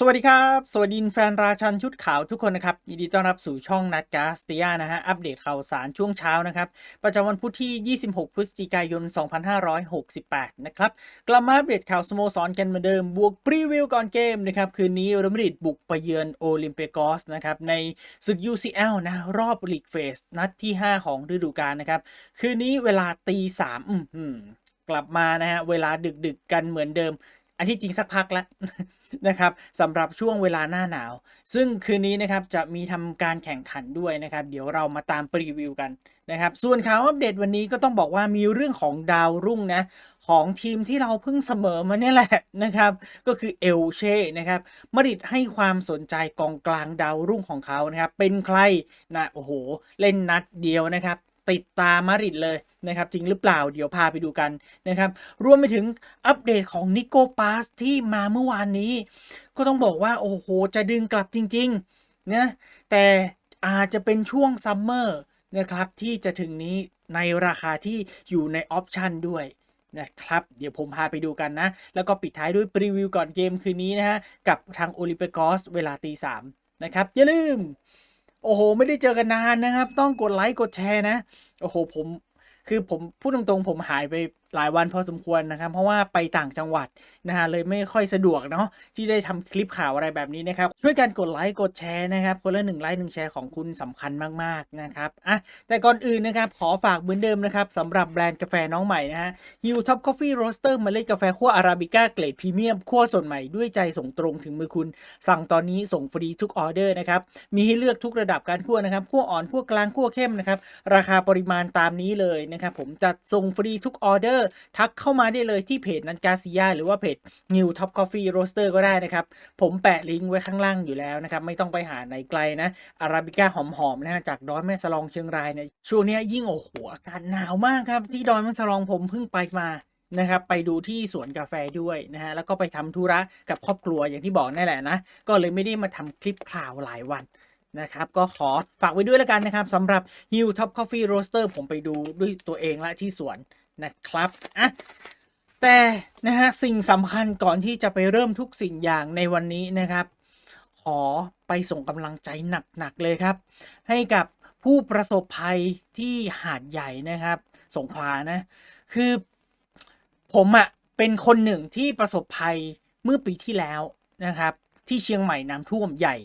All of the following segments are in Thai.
สวัสดีครับ สวัสดีแฟนราชันชุดขาวทุกคนนะครับยินดีต้อนรับสู่ช่องนัดกาสเตียนะฮะ อัปเดตข่าวสารช่วงเช้านะครับ ประจำวันพุธที่ 26 พฤศจิกายน 2568 นะครับ กลับมาอัปเดตข่าวสโมสรกันเหมือนเดิม บวกพรีวิวก่อนเกมนะครับ คืนนี้เรอัลมาดริดบุกไปเยือนโอลิมเปกอสนะครับ ในศึก UCL นะ รอบลีกเฟส นัดที่ 5 ของฤดูกาลนะครับ คืนนี้เวลาตีสามกลับมานะฮะ เวลาดึกๆกันเหมือนเดิม อันที่จริงสักพักแล้ว นะครับสำหรับช่วงเวลาหน้าหนาว ซึ่งคืนนี้นะครับจะมีทำการแข่งขันด้วยนะครับ เดี๋ยวเรามาตามปรีวิวกันนะครับ ส่วนข่าวอัปเดตวันนี้ก็ต้องบอกว่ามีเรื่องของดาวรุ่งนะ ของทีมที่เราเพิ่งเสมอมาเนี่ยแหละนะครับ ก็คือเอลเช่นะครับมาดริดให้ความสนใจกองกลางดาวรุ่งของเขานะครับ เป็นใครนะโอ้โห เล่นนัดเดียวนะครับ ติดตามมาริดเลยนะครับจริงหรือเปล่าเดี๋ยวพาไปดูกันนะครับรวมไปถึงอัปเดตของนิโกปาสที่มาเมื่อวานนี้ ก็ต้องบอกว่า โอ้โห จะดึงกลับจริงๆนะแต่อาจจะเป็นช่วงซัมเมอร์นะครับที่จะถึงนี้ในราคาที่อยู่ในออปชันด้วยนะครับ เดี๋ยวผมพาไปดูกันนะ แล้วก็ปิดท้ายด้วยปรีวิวก่อนเกมคืนนี้นะฮะ กับทางโอลิมเปกอสเวลาตีสามนะครับ อย่าลืม โอ้โห ไม่ได้เจอกันนานนะครับ ต้องกดไลค์กดแชร์นะ โอ้โหผม คือผมพูดตรงๆผมหายไป หลายวันพอสมควรนะครับ เพราะว่าไปต่างจังหวัดนะฮะเลยไม่ค่อยสะดวกเนาะที่ได้ทำคลิปข่าวอะไรแบบนี้นะครับช่วยกันกดไลค์กดแชร์นะครับคนละหนึ่งไลค์หนึ่งแชร์ของคุณสำคัญมากๆนะครับอะแต่ก่อนอื่นนะครับขอฝากเหมือนเดิมนะครับสำหรับแบรนด์กาแฟน้องใหม่นะฮะฮิวท็อป c อฟฟี่โรสเตอร์เมล็ดกาแฟคั่วอาราบิก้าเกรดพรีเมียมคั่วสดใหม่ด้วยใจส่งตรงถึงมือคุณ สั่งตอนนี้ส่งฟรีทุกออเดอร์นะครับมีให้เลือกทุกระดับการคั่วนะครับคั่วอ่อนคั่วกลางคั่วเข้มนะครับราคาปริมาณตามนี้เลยนะครับผมจัดส่งฟรีทุกออเดอร์ทักเข้ามาได้เลยที่เพจนันกาซิยาหรือว่าเพจ New Top Coffee Roaster ก็ได้นะครับ ผมแปะลิงก์ไว้ข้างล่างอยู่แล้วนะครับ ไม่ต้องไปหาไหนไกลนะอาราบิก้าหอมๆนะจากดอนแม่สลองเชียงรายเนี่ยช่วงนี้ยิ่งโอ้โหอากาศหนาวมากครับ ที่ดอนแม่สลองผมเพิ่งไปมานะครับไปดูที่สวนกาแฟด้วยนะฮะแล้วก็ไปทำธุระกับครอบครัวอย่างที่บอกนั่นแหละนะ ก็เลยไม่ได้มาทำคลิปข่าวหลายวันนะครับ ก็ขอฝากไว้ด้วยแล้วกันนะครับสำหรับ Hill Top Coffee Roaster ผมไปดูด้วยตัวเองละที่สวน นะครับอะแต่นะฮะสิ่งสำคัญก่อนที่จะไปเริ่มทุกสิ่งอย่างในวันนี้นะครับ ขอไปส่งกำลังใจหนักๆเลยครับ ให้กับผู้ประสบภัยที่หาดใหญ่นะครับ สงขลานะ คือผมอะเป็นคนหนึ่งที่ประสบภัยเมื่อปีที่แล้วนะครับ ที่เชียงใหม่น้ำท่วมใหญ่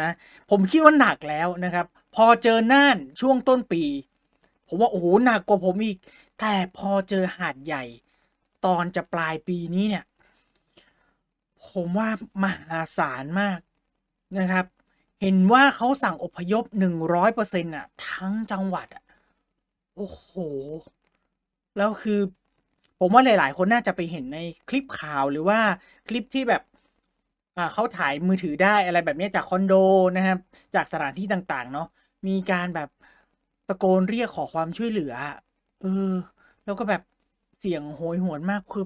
นะผมคิดว่าหนักแล้วนะครับ พอเจอน่านช่วงต้นปี ผมว่าโอ้โหหนักกว่าผมอีก แต่พอเจอหาดใหญ่ ตอนจะปลายปีนี้เนี่ย ผมว่ามหาศาลมากนะครับ เห็นว่าเขาสั่งอพยพหนึ่งร้อยเปอร์เซ็นต์อะ ทั้งจังหวัดอะ โอ้โห แล้วคือ ผมว่าหลาย ๆ คนน่าจะไปเห็นในคลิปข่าวหรือว่าคลิปที่แบบอ่าเขาถ่ายมือถือได้อะไรแบบเนี้ยจากคอนโดนะครับ จากสถานที่ต่าง ๆ เนาะมีการแบบ ตะโกนเรียกขอความช่วยเหลือ เออ แล้วก็แบบเสียงโหยหวนมากคือ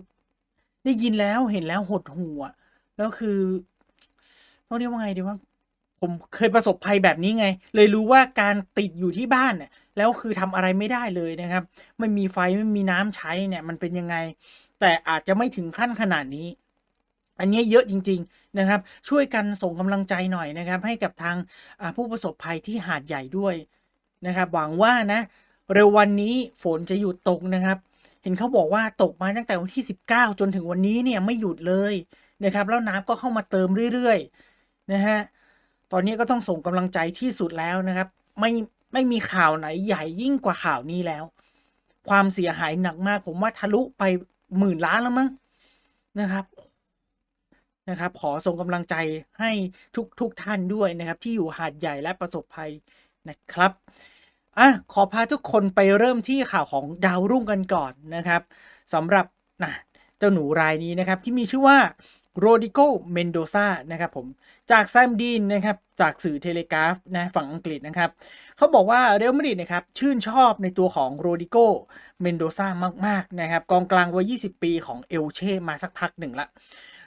ได้ยินแล้วเห็นแล้วหดหู่อะแล้วคือต้องเรียกว่าไงดีว่า ผมเคยประสบภัยแบบนี้ไง เลยรู้ว่าการติดอยู่ที่บ้านเนี่ยแล้วคือทำอะไรไม่ได้เลยนะครับ ไม่มีไฟไม่มีน้ำใช้เนี่ย มันเป็นยังไง แต่อาจจะไม่ถึงขั้นขนาดนี้ อันนี้เยอะจริง ๆนะครับ ช่วยกันส่งกำลังใจหน่อยนะครับ ให้กับทางผู้ประสบภัยที่หาดใหญ่ด้วย นะครับหวังว่านะเร็ววันนี้ฝนจะหยุดตกนะครับ เห็นเขาบอกว่าตกมาตั้งแต่วันที่ 19 จนถึงวันนี้เนี่ยไม่หยุดเลยนะครับแล้วน้ำก็เข้ามาเติมเรื่อยๆนะฮะตอนนี้ก็ต้องส่งกำลังใจที่สุดแล้วนะครับไม่ไม่มีข่าวไหนใหญ่ยิ่งกว่าข่าวนี้แล้ว ความเสียหายหนักมากผมว่าทะลุไปหมื่นล้านแล้วมั้งนะครับนะครับ ขอส่งกำลังใจให้ทุกทุกท่านด้วยนะครับ ที่อยู่หาดใหญ่และประสบภัยนะครับ อะขอพาทุกคนไปเริ่มที่ข่าวของดาวรุ่งกันก่อนนะครับสำหรับนะเจ้าหนูรายนี้นะครับ ที่มีชื่อว่าโรดิโกเมนโดซานะครับผมจากแซมดีนนะครับจากสื่อเทเลกราฟนะฝั่งอังกฤษนะครับเขาบอกว่าเรอัลมาดริดนะครับชื่นชอบในตัวของโรดิโกเมนโดซามากๆนะครับกองกลางวัย 20 ปีของเอลเช่มาสักพักหนึ่งละ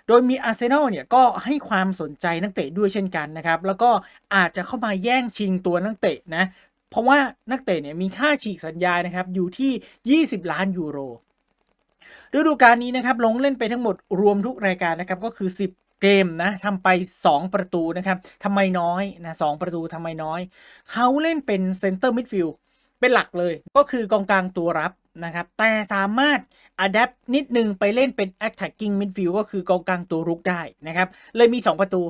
โดยมีอาร์เซนอลเนี่ยก็ให้ความสนใจนักเตะด้วยเช่นกันนะครับ แล้วก็อาจจะเข้ามาแย่งชิงตัวนักเตะนะ เพราะว่านักเตะเนี่ยมีค่าฉีกสัญญานะครับอยู่ที่ 20 ล้านยูโรฤดูกาลนี้นะครับลงเล่นไปทั้งหมดรวมทุกรายการนะครับก็คือเกมนะทำไป 2 ประตูนะครับทำไมน้อยนะสประตูทำไมน้อย เขาเล่นเป็นเซนเตอร์มิดฟิลด์เป็นหลักเลย ก็คือกองกลางตัวรับนะครับ แต่สามารถอัดแอปนิดนึงไปเล่นเป็น attacking midfield ก็คือกองกลางตัวรุกได้นะครับ เลยมี 2 ประตู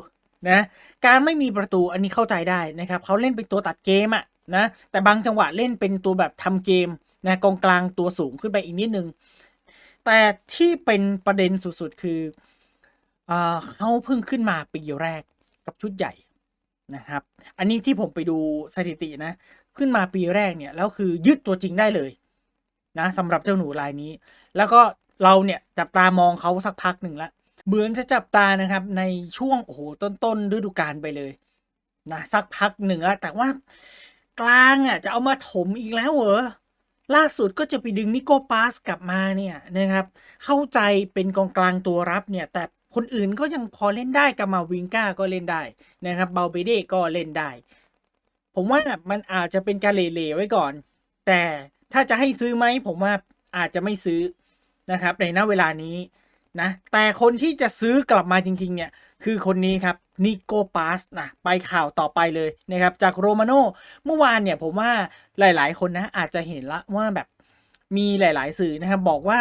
นะ การไม่มีประตูอันนี้เข้าใจได้นะครับ เขาเล่นเป็นตัวตัดเกมอะ นะแต่บางจังหวะเล่นเป็นตัวแบบทำเกมนะกองกลางตัวสูงขึ้นไปอีกนิดนึง แต่ที่เป็นประเด็นสุดๆคือเออเขาเพิ่งขึ้นมาปีแรกกับชุดใหญ่นะครับ อันนี้ที่ผมไปดูสถิตินะ ขึ้นมาปีแรกเนี่ยแล้วคือยึดตัวจริงได้เลยนะสำหรับเจ้าหนูรายนี้ แล้วก็เราเนี่ยจับตามองเขาสักพักหนึ่งละเหมือนจะจับตานะครับในช่วงโอ้โหต้นๆฤดูกาลไปเลยนะสักพักหนึ่งแล้วแต่ว่า กลางอะจะเอามาถมอีกแล้วเหรอล่าสุดก็จะไปดึงนิโก้ปาสกลับมาเนี่ยนะครับ เข้าใจเป็นกองกลางตัวรับเนี่ย แต่คนอื่นก็ยังพอเล่นได้กามาวิงก้าก็เล่นได้นะครับเบาเบเดก็เล่นได้ ผมว่ามันอาจจะเป็นการเล่ๆไว้ก่อน แต่ถ้าจะให้ซื้อไหมผมว่าอาจจะไม่ซื้อนะครับในณเวลานี้นะแต่คนที่จะซื้อกลับมาจริงๆเนี่ยคือคนนี้ครับ นิโกปาสนะไปข่าวต่อไปเลยนะครับจากโรมาโนเมื่อวานเนี่ยผมว่าหลายๆ คนนะอาจจะเห็นละว่าแบบมีหลาย ๆ สื่อนะครับบอกว่า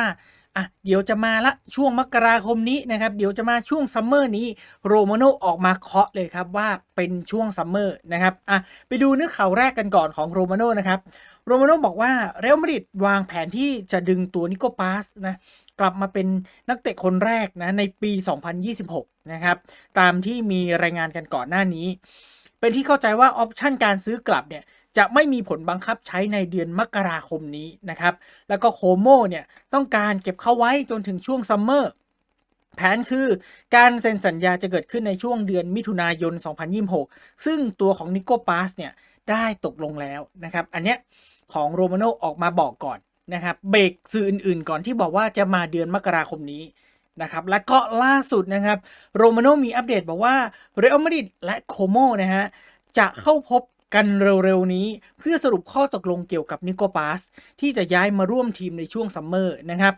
อะเดี๋ยวจะมาละช่วงมกราคมนี้นะครับ เดี๋ยวจะมาช่วงซัมเมอร์นี้โรมาโนออกมาเคาะเลยครับว่าเป็นช่วงซัมเมอร์นะครับอะไปดูเนื้อข่าวแรกกันก่อนของโรมาโนนะครับโรมาโนบอกว่าเรอัลมาดริดวางแผนที่จะดึงตัวนิโกปาสนะ กลับมาเป็นนักเตะคนแรกนะในปี 2026 นะครับ ตามที่มีรายงานกันก่อนหน้านี้ เป็นที่เข้าใจว่าออปชันการซื้อกลับเนี่ยจะไม่มีผลบังคับใช้ในเดือนมกราคมนี้นะครับ แล้วก็โคโมเนี่ยต้องการเก็บเข้าไว้จนถึงช่วงซัมเมอร์แผนคือการเซ็นสัญญาจะเกิดขึ้นในช่วงเดือนมิถุนายน 2026 ซึ่งตัวของนิโกปาสเนี่ยได้ตกลงแล้วนะครับ อันเนี้ยของโรมาโนออกมาบอกก่อน นะครับเบรกสื่ออื่นๆ ก่อนที่บอกว่าจะมาเดือนมกราคมนี้นะครับและก็ล่าสุดนะครับโรมาโนมีอัปเดตบอกว่าเรอัลมาดริดและโคโมนะฮะจะเข้าพบกันเร็วๆนี้เพื่อสรุปข้อตกลงเกี่ยวกับนิโกปาสที่จะย้ายมาร่วมทีมในช่วงซัมเมอร์นะครับ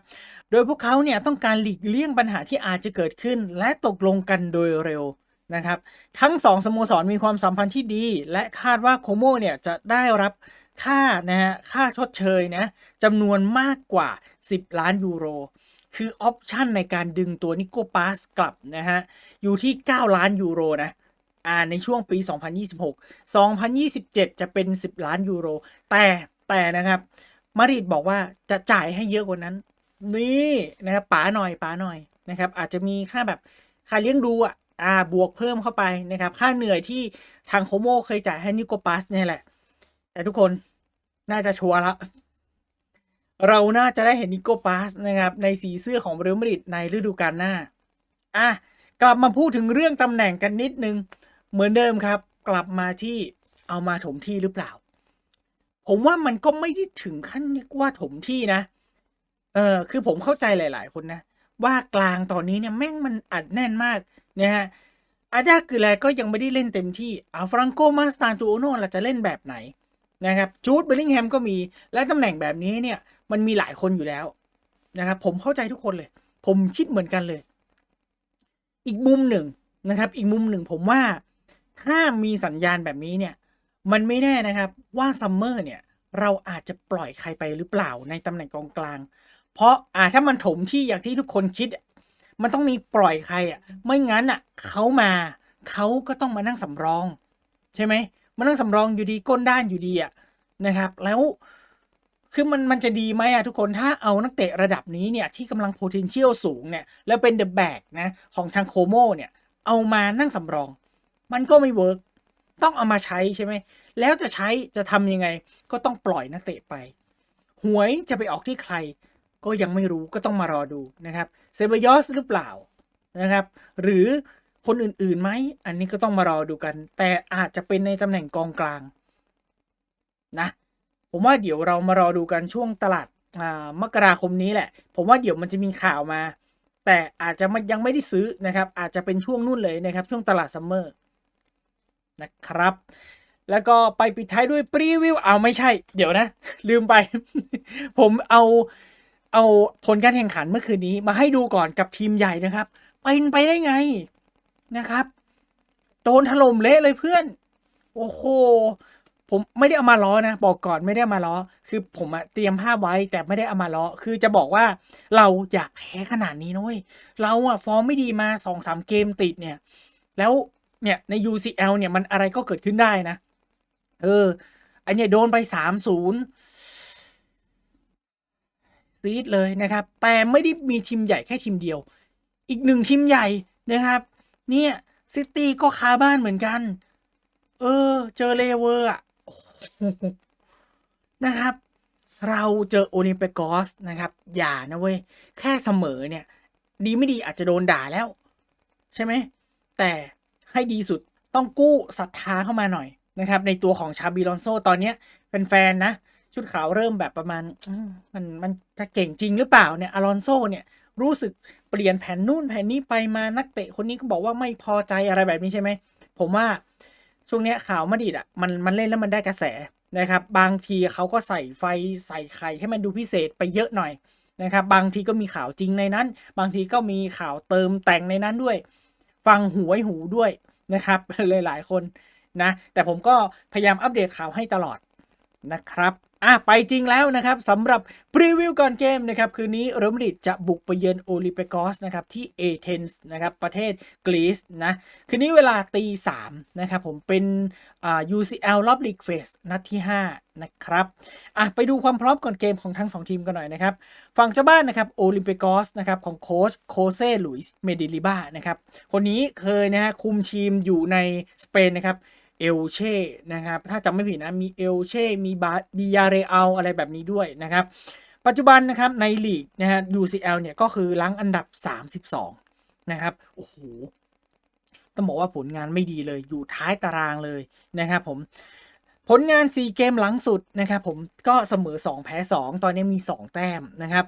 โดยพวกเขาเนี่ยต้องการหลีกเลี่ยงปัญหาที่อาจจะเกิดขึ้น และตกลงกันโดยเร็วนะครับ ทั้งสองสโมสรมีความสัมพันธ์ที่ดี และคาดว่าโคโมเนี่ยจะได้รับ ค่านะฮะค่าชดเชยนะจำนวนมากกว่า 10 ล้านยูโร คือออปชันในการดึงตัวนิโกปาสกลับนะฮะอยู่ที่ 9 ล้านยูโรนะอ่าในช่วงปี 2026 2027 จะเป็น 10 ล้านยูโร แต่แต่นะครับ มาริดบอกว่าจะจ่ายให้เยอะกว่านั้น นี่นะครับป๋าหน่อยป๋าหน่อยนะครับ อาจจะมีค่าแบบค่าเลี้ยงดูอะอ่าบวกเพิ่มเข้าไปนะครับ ค่าเหนื่อยที่ทางโคโมเคยจ่ายให้นิโกปัสเนี่ยแหละ แต่ทุกคนน่าจะชัวร์ละ เราน่าจะได้เห็นนิโกปัสนะครับ ในสีเสื้อของเรอัลมาดริดในฤดูกาลหน้า อะ กลับมาพูดถึงเรื่องตำแหน่งกันนิดนึง เหมือนเดิมครับ กลับมาที่เอามาถมที่หรือเปล่า ผมว่ามันก็ไม่ได้ถึงขั้นเรียกว่าถมที่นะ เออคือผมเข้าใจหลาย ๆ คนนะ ว่ากลางตอนนี้เนี่ยแม่งมันอัดแน่นมากนะฮะอาดาคือแลก็ยังไม่ได้เล่นเต็มที่อาฟรังโกมาสตานตูโอโน่เราจะเล่นแบบไหน นะครับจูดเบลลิงแฮมก็มีและตำแหน่งแบบนี้เนี่ยมันมีหลายคนอยู่แล้วนะครับผมเข้าใจทุกคนเลย ผมคิดเหมือนกันเลย อีกมุมหนึ่งนะครับ อีกมุมหนึ่งผมว่าถ้ามีสัญญาณแบบนี้เนี่ย มันไม่แน่นะครับว่าซัมเมอร์เนี่ย เราอาจจะปล่อยใครไปหรือเปล่าในตำแหน่งกองกลาง เพราะอ่าถ้ามันถมที่อย่างที่ทุกคนคิด มันต้องมีปล่อยใครอะ ไม่งั้นอะเขามาเขาก็ต้องมานั่งสำรอง ใช่ไหม มานั่งสำรองอยู่ดีก้นด้านอยู่ดีอะนะครับ แล้วคือมันมันจะดีไหมอะทุกคนถ้าเอานักเตะระดับนี้เนี่ยที่กำลัง potential สูงเนี่ยแล้วเป็น the back นะของทางโคโมเนี่ยเอามานั่งสำรอง มันก็ไม่เวิร์กต้องเอามาใช้ใช่ไหมแล้วจะใช้จะทำยังไง ก็ต้องปล่อยนักเตะไป หวยจะไปออกที่ใคร ก็ยังไม่รู้ก็ต้องมารอดูนะครับเซเบยอสหรือเปล่านะครับ หรือ คนอื่นๆไหม อันนี้ก็ต้องมารอดูกัน แต่อาจจะเป็นในตำแหน่งกองกลางนะ ผมว่าเดี๋ยวเรามารอดูกันช่วงตลาดมกราคมนี้แหละ ผมว่าเดี๋ยวมันจะมีข่าวมา แต่อาจจะมันยังไม่ได้ซื้อนะครับ อาจจะเป็นช่วงนู่นเลยนะครับ ช่วงตลาดซัมเมอร์นะครับ แล้วก็ไปปิดท้ายด้วยปรีวิว เอาไม่ใช่ เดี๋ยวนะ ลืมไป ผมเอาเอาผลการแข่งขันเมื่อคืนนี้มาให้ดูก่อนกับทีมใหญ่นะครับ เป็นไปได้ไง นะครับ โดนถล่มเละเลยเพื่อน โอ้โห ผมไม่ได้เอามาล้อนะ บอกก่อนไม่ได้เอามาล้อ คือผมอะเตรียมภาพไว้แต่ไม่ได้เอามาล้อ คือจะบอกว่าเราอยากแพ้ขนาดนี้นะเว้ย เราอะฟอร์มไม่ดีมาสองสามเกมติดเนี่ย แล้วเนี่ยใน UCL เนี่ยมันอะไรก็เกิดขึ้นได้นะ เออ อันเนี้ยโดนไปสามศูนย์ซีดเลยนะครับ แต่ไม่ได้มีทีมใหญ่แค่ทีมเดียว อีกหนึ่งทีมใหญ่นะครับ เนี่ยซิตี้ก็คาบ้านเหมือนกัน เออ เจอเลเวอร์อะนะครับ เราเจอโอลิมเปกอสนะครับ อย่านะเว้ย แค่เสมอเนี่ย ดีไม่ดีอาจจะโดนด่าแล้ว ใช่ไหม แต่ให้ดีสุดต้องกู้ศรัทธาเข้ามาหน่อยนะครับ ในตัวของชาบีลอนโซตอนเนี้ยแฟนๆนะ ชุดขาวเริ่มแบบประมาณมมันมันจะเก่งจริงหรือเปล่าเนี่ยอลอนโซเนี่ยรู้สึก เปลี่ยนแผนนู่นแผนนี้ไปมานักเตะคนนี้ก็บอกว่าไม่พอใจอะไรแบบนี้ใช่ไหม ผมว่าช่วงนี้ข่าวมาดิดอะมันมันเล่นแล้วมันได้กระแสนะครับ บางทีเขาก็ใส่ไฟใส่ไข่ให้มันดูพิเศษไปเยอะหน่อยนะครับ บางทีก็มีข่าวจริงในนั้น บางทีก็มีข่าวเติมแต่งในนั้นด้วย ฟังหูไว้หูด้วยนะครับเลยหลายคนนะ แต่ผมก็พยายามอัปเดตข่าวให้ตลอด นะครับอะไปจริงแล้วนะครับสำหรับพรีวิวก่อนเกมนะครับคืนนี้เรอัลมาดริดจะบุกไปเยือนโอลิมปิกอสนะครับที่เอเธนส์นะครับประเทศกรีซนะคืนนี้เวลาตีสามนะครับผมเป็นอ่า UCL รอบลีกเฟสนัดที่ 5 นะครับอะไปดูความพร้อมก่อนเกมของทั้ง 2 ทีมกันหน่อยนะครับฝั่งเจ้าบ้านนะครับโอลิมปิกอสนะครับของโค้ชโคเซ่หลุยส์เมดิลิบ้านะครับคนนี้เคยนะฮะคุมทีมอยู่ในสเปนนะครับ เอลเช่นะครับ ถ้าจำไม่ผิดนะ มีเอลเช่ มีบาบิยาเรอัลอะไรแบบนี้ด้วยนะครับ ปัจจุบันนะครับในลีกนะฮะ UCL เนี่ยก็คือล้างอันดับ 32 นะครับ โอ้โห ต้องบอกว่าผลงานไม่ดีเลย อยู่ท้ายตารางเลยนะครับผม ผลงาน 4 เกมหลังสุดนะครับผม ก็เสมอ 2 แพ้ 2 ตอนนี้มี 2 แต้มนะครับ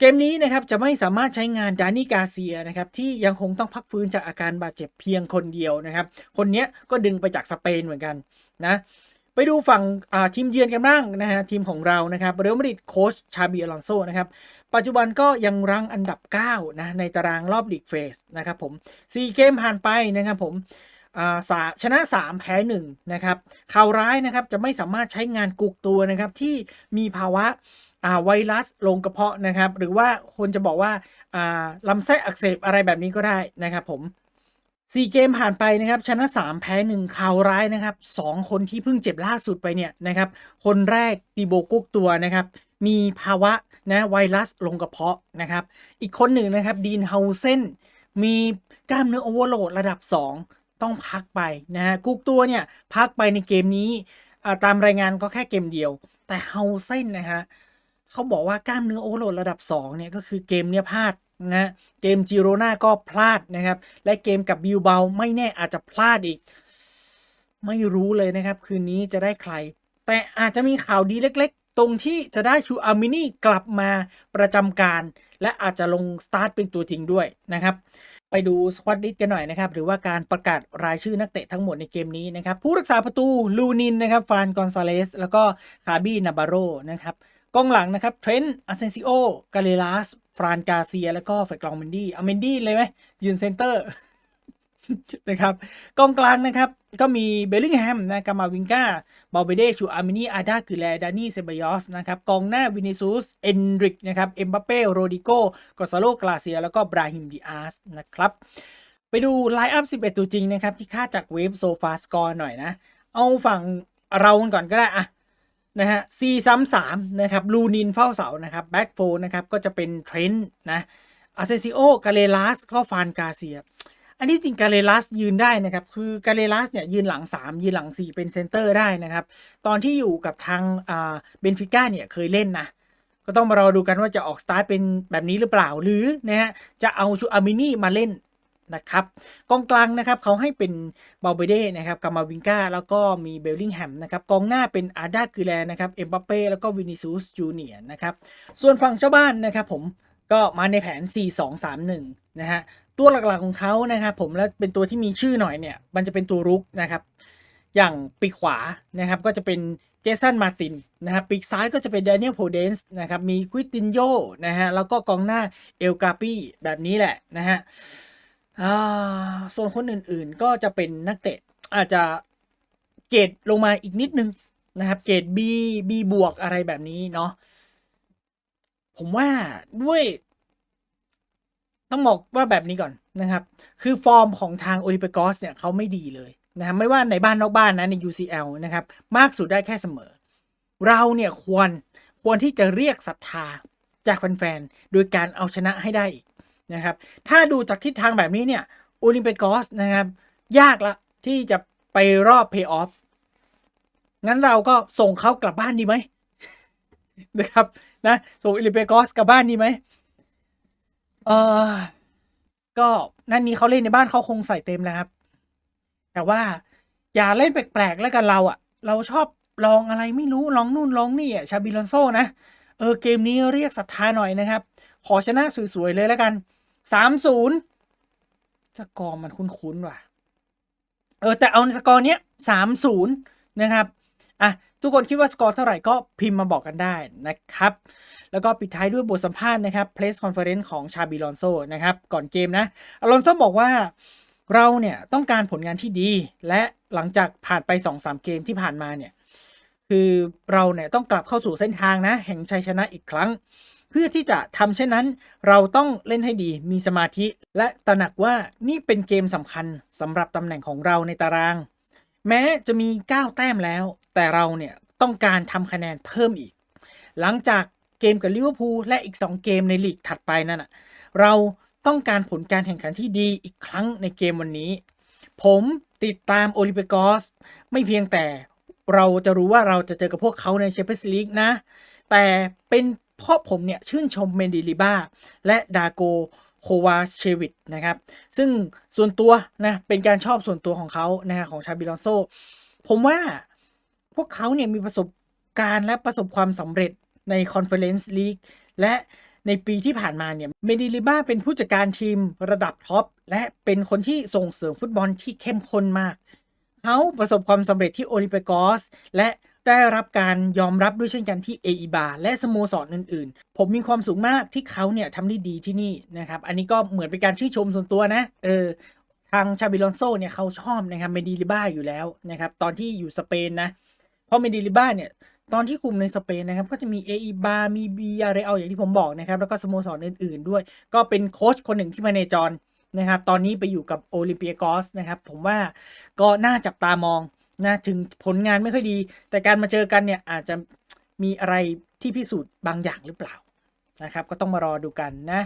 เกมนี้นะครับจะไม่สามารถใช้งานดานิกาเซียนะครับที่ยังคงต้องพักฟื้นจากอาการบาดเจ็บเพียงคนเดียวนะครับ คนนี้ก็ดึงไปจากสเปนเหมือนกันนะไปดูฝั่งทีมเยือนกันบ้างนะฮะทีมของเรานะครับเรอัลมาดริดโค้ชชาบีอลอนโซนะครับปัจจุบันก็ยังรังอันดับ9นะในตารางรอบลีกเฟสนะครับผม4เกมผ่านไปนะครับผมอ่าสาชนะ 3 แพ้ 1 นะครับข่าวร้ายนะครับจะไม่สามารถใช้งานกุกตัวนะครับที่มีภาวะ ไวรัสลงกระเพาะนะครับ หรือว่าคนจะบอกว่าลำไส้อักเสบอะไรแบบนี้ก็ได้นะครับผมสี่เกมผ่านไปนะครับชนะ 3 แพ้1ข่าวร้ายนะครับ 2 คนที่เพิ่งเจ็บล่าสุดไปเนี่ยนะครับ คนแรกตีโบกุกตัวนะครับ มีภาวะนะไวรัสลงกระเพาะนะครับ อีกคนหนึ่งนะครับดีนเฮาเซนมีกล้ามเนื้อโอเวอร์โหลดระดับ 2 ต้องพักไปนะฮะกุกตัวเนี่ยพักไปในเกมนี้ตามรายงานก็แค่เกมเดียว แต่เฮาเซนนะฮะ เขาบอกว่ากล้ามเนื้อโอเวอร์โหลดระดับ 2 เนี่ย ก็คือเกมเนี้ยพลาดนะเกมจิโรนาก็พลาดนะครับ และเกมกับบิลเบาไม่แน่อาจจะพลาดอีก ไม่รู้เลยนะครับ คืนนี้จะได้ใคร แต่อาจจะมีข่าวดีเล็ก ๆ ตรงที่จะได้ชูอามินี่กลับมาประจำการ และอาจจะลงสตาร์ทเป็นตัวจริงด้วยนะครับไปดูสควอตลิสกันหน่อยนะครับหรือว่าการประกาศรายชื่อนักเตะทั้งหมดในเกมนี้นะครับผู้รักษาประตูลูนินนะครับฟานกอนซาเลสแล้วก็คาบี้นาบาโรนะครับ กองหลังนะครับเทรนต์อาเซนซิโอกาเลลัสฟรานกาเซีย แล้วก็เฟกลองเมนดี้อเมนดี้เลยไหมยืนเซนเตอร์นะครับกองกลางนะครับก็มีเบลลิงแฮมนะกามาวิงกาบาเบเดชูอาร์มินีอาดาคือแลดานี่เซบายอสนะครับกองหน้าวินิซูสเอนริกนะครับเอ็มบัปเป้โรดิโกกอซาโลกลาเซีย แล้วก็บราฮิมดิอาสนะครับไปดูไลน์อัพ 11 ตัวจริงนะครับ ที่ค่าจากเวฟโซฟาสกอร์หน่อยนะ เอาฝั่งเราก่อนก็ได้อะ นะฮะ4 3 3นะครับลูนินเฝ้าเสานะครับแบ็กโฟนะครับก็จะเป็นเทรนต์นะอาเซซิโอกาเลลัสก็ฟานกาเซีย อันนี้จริงกาเลลัสยืนได้นะครับ คือกาเลลัสเนี่ยยืนหลัง 3 ยืนหลัง 4 เป็นเซนเตอร์ได้นะครับ ตอนที่อยู่กับทางเบนฟิก้าเนี่ยเคยเล่นนะก็ต้องมารอดูกันว่าจะออกสตาร์ทเป็นแบบนี้หรือเปล่าหรือนะฮะจะเอาชูอามินี่มาเล่น นะครับกองกลางนะครับเขาให้เป็นบาเบเดนะครับกามาวิงกาแล้วก็มีเบลลิงแฮมนะครับกองหน้าเป็นอาดาคือแลนะครับเอ็มบัปเป้แล้วก็วินิซูสจูเนียนะครับส่วนฝั่งเจ้าบ้านนะครับผมก็มาในแผน 4-2-3-1 นะฮะตัวหลักๆของเขานะครับผมแล้วเป็นตัวที่มีชื่อหน่อยเนี่ยมันจะเป็นตัวรุกนะครับอย่างปีกขวานะครับก็จะเป็นเจสันมาตินนะครับปีกซ้ายก็จะเป็นแดเนียลโพเดนส์นะครับมีควิตินโยนะฮะแล้วก็กองหน้าเอลกาปีแบบนี้แหละนะฮะ อ่าส่วนคนอื่นๆก็จะเป็นนักเตะอาจจะเกรดลงมาอีกนิดนึงนะครับเกรด B B บวกอะไรแบบนี้เนาะผมว่าด้วยต้องบอกว่าแบบนี้ก่อนนะครับ คือฟอร์มของทางโอลิเปกอสเนี่ยเขาไม่ดีเลยนะครับไม่ว่าในบ้านนอกบ้านนะใน UCL นะครับ มากสุดได้แค่เสมอ เราเนี่ยควรควรที่จะเรียกศรัทธาจากแฟนๆ โดยการเอาชนะให้ได้อีก นะครับ ถ้าดูจากทิศทางแบบนี้เนี่ยโอลิมเปกอสนะครับ ยากละที่จะไปรอบเพย์ออฟงั้นเราก็ส่งเขากลับบ้านดีไหมนะครับนะส่งโอลิมเปกอสกลับบ้านดีไหมเออก็นั่นนี้เขาเล่นในบ้านเขาคงใส่เต็มแล้วครับ แต่ว่าอย่าเล่นแปลกๆแล้วกันเราอะเราชอบลองอะไรไม่รู้ลองนู่นลองนี่อะชาบิลอนโซนะเออเกมนี้เรียกศรัทธาหน่อยนะครับ ขอชนะสวยๆเลยแล้วกัน สามศูนย์สกอร์มันคุ้นๆว่ะ เออ แต่เอาสกอร์เนี้ยสามศูนย์นะครับอะทุกคนคิดว่าสกอร์เท่าไหร่ก็พิมพ์มาบอกกันได้นะครับ แล้วก็ปิดท้ายด้วยบทสัมภาษณ์นะครับ Press Conference ของชาบิลอนโซนะครับ ก่อนเกมนะอลอนโซบอกว่าเราเนี่ยต้องการผลงานที่ดี และหลังจากผ่านไป 2-3 เกมที่ผ่านมาเนี่ย คือเราเนี่ยต้องกลับเข้าสู่เส้นทางนะ แห่งชัยชนะอีกครั้ง เพื่อที่จะทำเช่นนั้น เราต้องเล่นให้ดีมีสมาธิ และตระหนักว่านี่เป็นเกมสำคัญสำหรับตำแหน่งของเราในตาราง แม้จะมี 9 แต้มแล้ว แต่เราเนี่ยต้องการทำคะแนนเพิ่มอีก หลังจากเกมกับลิเวอร์พูลและอีก 2 เกมในลีกถัดไปนั่นนะเราต้องการผลการแข่งขันที่ดีอีกครั้งในเกมวันนี้ ผมติดตามโอลิมปิกอสไม่เพียงแต่เราจะรู้ว่าเราจะเจอกับพวกเขาในแชมเปี้ยนส์ลีกนะ แต่เป็น เพราะผมเนี่ยชื่นชมเมนดิลิบ้าและดาโกโควาเชวิตนะครับ ซึ่งส่วนตัวนะเป็นการชอบส่วนตัวของเขานะของชาบิลอนโซ ผมว่าพวกเขาเนี่ยมีประสบการณ์และประสบความสำเร็จในคอนเฟอเรนซ์ลีกและในปีที่ผ่านมาเนี่ยเมดิลิบ้าเป็นผู้จัดการทีมระดับท็อปและเป็นคนที่ส่งเสริมฟุตบอลที่เข้มข้นมาก เขาประสบความสำเร็จที่โอลิมปิกอสและ ได้รับการยอมรับด้วยเช่นกันที่เอบาและสโมสรอื่น ๆ ผมมีความสุขมากที่เขาเนี่ยทำได้ดีที่นี่นะครับ อันนี้ก็เหมือนเป็นการชื่นชมส่วนตัวนะเออทางชาบิลอนโซเนี่ยเขาชอบนะครับเมดิลิบ้าอยู่แล้วนะครับตอนที่อยู่สเปนนะเพราะเมดิลิบ้าเนี่ยตอนที่คุมในสเปนนะครับก็จะมีเอบามีบีอาร์เรอลอย่างที่ผมบอกนะครับแล้วก็สโมสรอื่น ๆ ด้วย ก็เป็นโค้ชคนหนึ่งที่มาในจรนะครับตอนนี้ไปอยู่กับโอลิมเปียกอสนะครับผมว่าก็น่าจับตามอง นะถึงผลงานไม่ค่อยดี แต่การมาเจอกันเนี่ยอาจจะมีอะไรที่พิสูจน์บางอย่างหรือเปล่า นะครับก็ต้องมารอดูกันนะ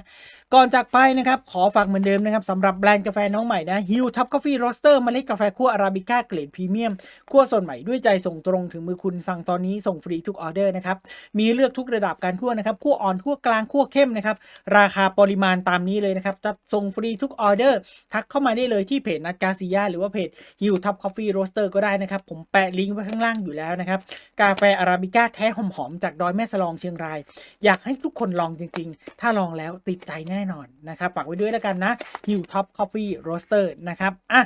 ก่อนจากไปนะครับ ขอฝากเหมือนเดิมนะครับสำหรับแบรนด์กาแฟน้องใหม่นะฮิวทับกาแฟโรสเตอร์เมล็ดกาแฟคั่วอาราบิก้าเกรดพรีเมียมคั่วสดใหม่ด้วยใจส่งตรงถึงมือคุณสั่งตอนนี้ส่งฟรีทุกออเดอร์นะครับ มีเลือกทุกระดับการคั่วนะครับคั่วอ่อนคั่วกลางคั่วเข้มนะครับ ราคาปริมาณตามนี้เลยนะครับจัดส่งฟรีทุกออเดอร์ ทักเข้ามาได้เลยที่เพจนัดกาซิยาหรือว่าเพจฮิวทับกาแฟโรสเตอร์ก็ได้นะครับ ผมแปะลิงก์ไว้ข้างล่างอยู่แล้วนะครับกาแฟอาราบิก้าแท้หอมๆจากดอยแม่สลองเชียงราย อยากให้ทุกคนลองจริง ๆ ถ้าลองแล้วติดใจแน่นอนนะครับ ฝากไว้ด้วยแล้วกันนะฮิวท็อปคอฟฟี่โรสเตอร์นะครับอะ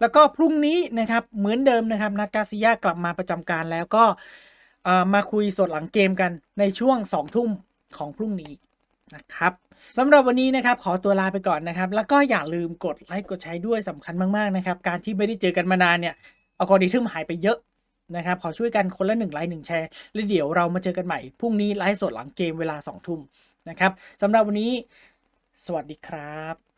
แล้วก็พรุ่งนี้นะครับเหมือนเดิมนะครับนัดกาซิยากลับมาประจำการแล้วก็มาคุยสดหลังเกมกันในช่วง2ทุ่มของพรุ่งนี้นะครับสำหรับวันนี้นะครับขอตัวลาไปก่อนนะครับ แล้วก็อย่าลืมกดไลค์กดแชร์ด้วยสำคัญมากๆนะครับ การที่ไม่ได้เจอกันมานานเนี่ยอัลกอริทึมหายไปเยอะ นะครับขอช่วยกันคนละหนึ่งไลค์หนึ่งแชร์แล้วเดี๋ยวเรามาเจอกันใหม่พรุ่งนี้ไลฟ์สดหลังเกมเวลา2ทุ่มนะครับสำหรับวันนี้ สวัสดีครับ